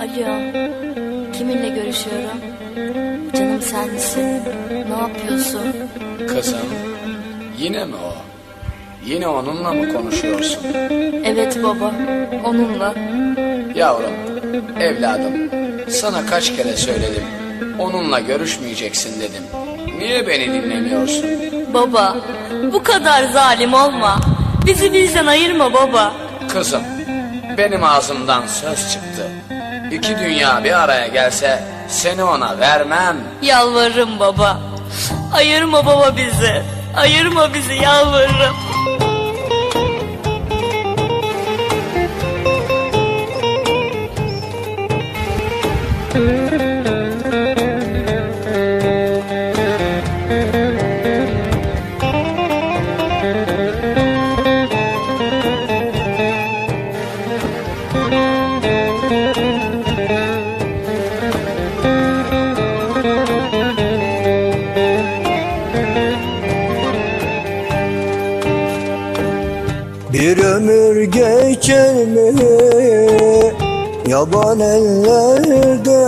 Alo, kiminle görüşüyorum? Canım sen misin? Ne yapıyorsun? Kızım, yine mi o? Yine onunla mı konuşuyorsun? Evet baba, onunla. Yavrum, evladım, sana kaç kere söyledim. Onunla görüşmeyeceksin dedim. Niye beni dinlemiyorsun? Baba, bu kadar zalim olma. Bizi bizden ayırma baba. Kızım, benim ağzımdan söz çıktı. İki dünya bir araya gelse seni ona vermem. Yalvarırım baba. Ayırma baba bizi. Ayırma bizi yalvarırım. Bir ömür geçer mi yaban ellerde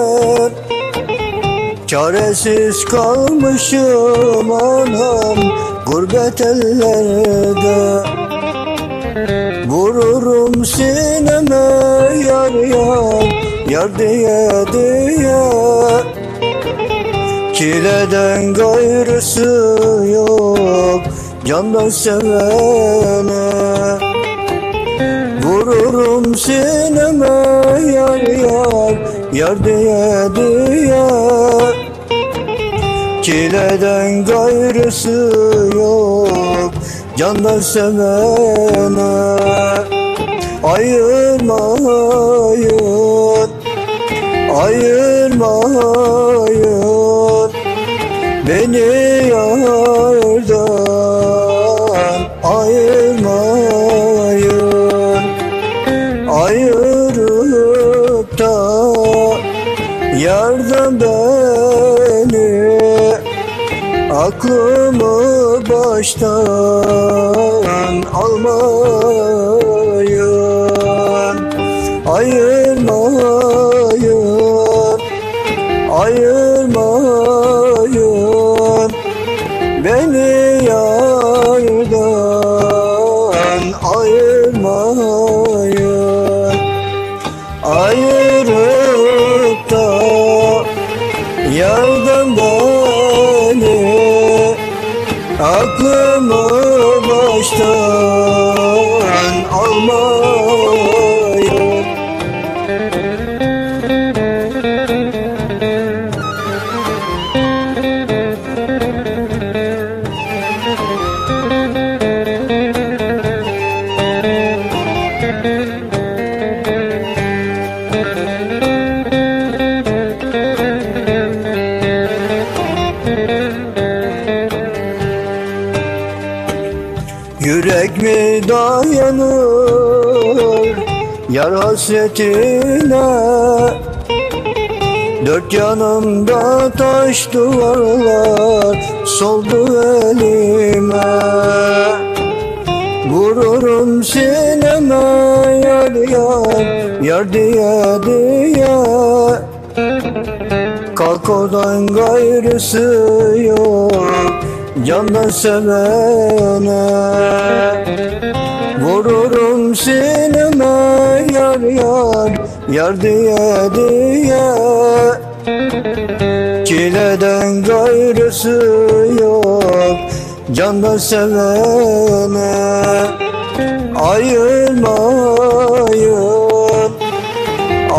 Çaresiz kalmışım anam gurbet ellerde. Vururum sineme yar yar yar diye diye. Çileden gayrısı yok Candan sevene Vururum sineme yar yar Yar diye diye Çileden gayrısı yok Candan sevene. Ayırmayın Ayırmayın. Beni Da yardan beni Aklımı baştan almayın. Ayırmayın ayırmayın. Beni baştan almayın Yürek mi dayanır yar hasretine Dört yanımda taş duvarlar soldu elime. Vururum sineme yar yar yar diye diye. Kalk oradan gayrısı yok Candan sevene. Vururum sineme yar yar diye diye. Çileden gayrısı yok Candan sevene. Ayırmayın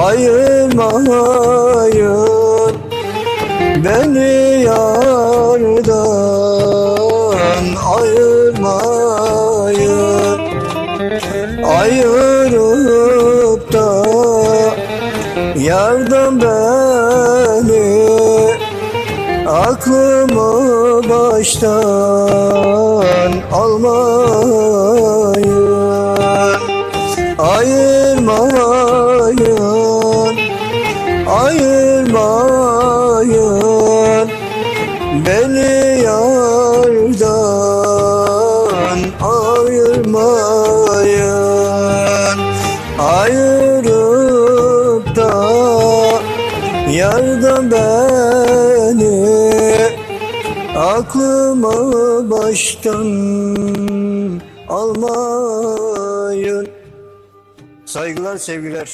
Ayırmayın. Beni yardan beni Aklımı baştan almayın. Ayırmayın Ayırmayın. Beni yarda beni aklımı baştan almayın. Saygılar sevgiler.